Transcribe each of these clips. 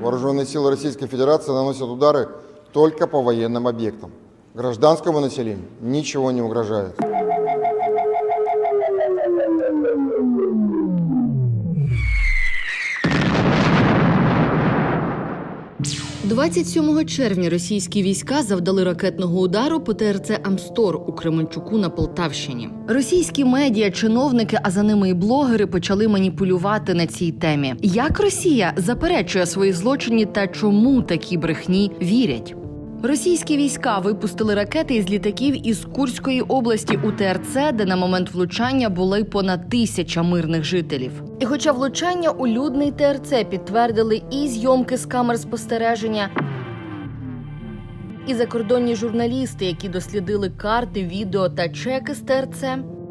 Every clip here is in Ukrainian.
вооруженные силы Российской Федерации наносят удары только по военным объектам. Гражданскому населению ничего не угрожает. 27 червня російські війська завдали ракетного удару по ТРЦ Амстор у Кременчуку на Полтавщині. Російські медіа, чиновники, а за ними і блогери почали маніпулювати на цій темі. Як Росія заперечує свої злочини та чому такі брехні вірять? Російські війська випустили ракети із літаків із Курської області у ТРЦ, де на момент влучання були понад тисяча мирних жителів. І хоча влучання у людний ТРЦ підтвердили і зйомки з камер спостереження, і закордонні журналісти, які дослідили карти, відео та чеки з ТРЦ,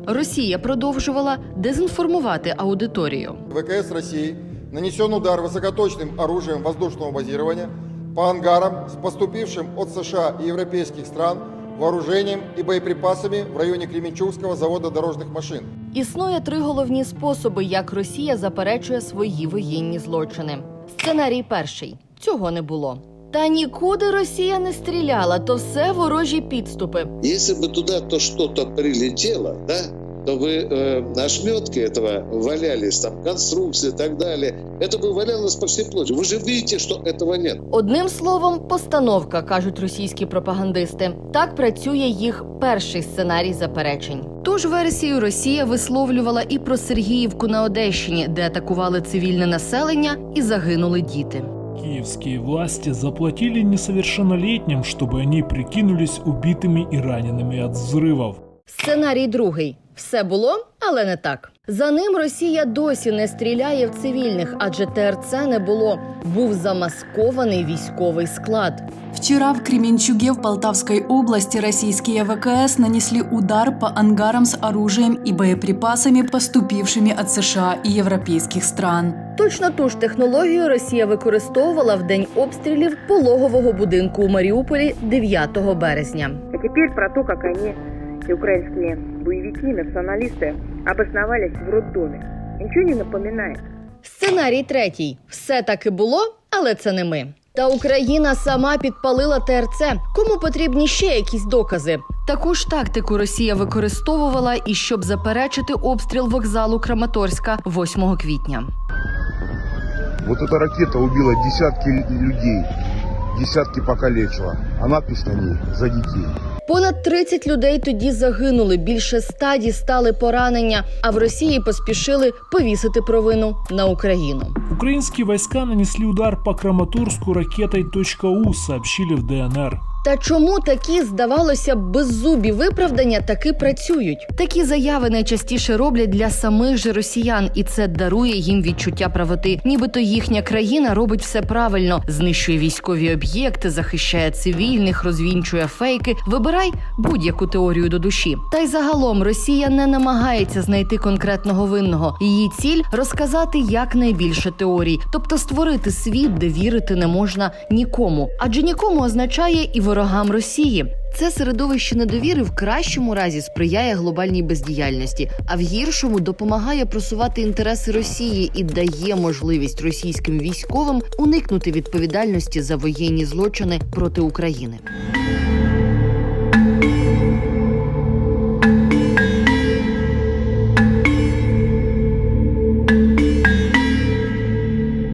Росія продовжувала дезінформувати аудиторію. ВКС России нанесен удар высокоточным оружием воздушного базирования по ангарам с поступившим от США и европейских стран вооружением и боеприпасами в районе Кременчугского завода дорожных машин. Існує три головні способи, як Росія заперечує свої воєнні злочини. Сценарій перший цього не було. Та нікуди Росія не стріляла, то все ворожі підступи. Если бы туда то что-то прилетело, да, то бы э, на ошметке этого валялись, там, конструкции и так далее. Это бы валялось по всей площади. Вы же видите, что этого нет. Одним словом, постановка кажуть російські пропагандисти. Так працює їх перший сценарій заперечень. Тож версію Росія висловлювала і про Сергіївку на Одещині, де атакували цивільне населення і загинули діти. Киевские власти заплатили несовершеннолетним, чтобы они прикинулись убитыми и ранеными от взрывов. Сценарій другий. все було, але не так. За ним Росія досі не стріляє в цивільних, адже ТРЦ не було. Був замаскований військовий склад. Вчера в Кременчуге в Полтавской области российские ВКС нанесли удар по ангарам с оружием и боеприпасами, поступившими от США и европейских стран. Точно ту ж технологію Росія використовувала в день обстрілів пологового будинку у Маріуполі 9 березня. А теперь про то, как они, и украинские боевики, националисты, обосновались в роддоме. Ничего не напоминает? Сценарій третій. Все таки було, але це не ми. Та Україна сама підпалила ТРЦ. Кому потрібні ще якісь докази? Таку ж тактику Росія використовувала і щоб заперечити обстріл вокзалу Краматорська 8 квітня. Вот эта ракета убила десятки людей, десятки покалечила. А надпись на ней «За детей». Понад 30 людей тоді загинули, більше ста дістали поранення. А в Росії поспішили повісити провину на Україну. Украинские войска нанесли удар по Краматорску ракетой .у, сообщили в ДНР. Та чому такі, здавалося б, беззубі виправдання таки працюють? Такі заяви найчастіше роблять для самих же росіян, і це дарує їм відчуття правоти. Нібито їхня країна робить все правильно, знищує військові об'єкти, захищає цивільних, розвінчує фейки. Вибирай будь-яку теорію до душі. Та й загалом Росія не намагається знайти конкретного винного. Її ціль розказати якнайбільше теорій, тобто створити світ, де вірити не можна нікому, адже нікому означає і ворогам Росії. Це середовище недовіри в кращому разі сприяє глобальній бездіяльності, а в гіршому допомагає просувати інтереси Росії і дає можливість російським військовим уникнути відповідальності за воєнні злочини проти України.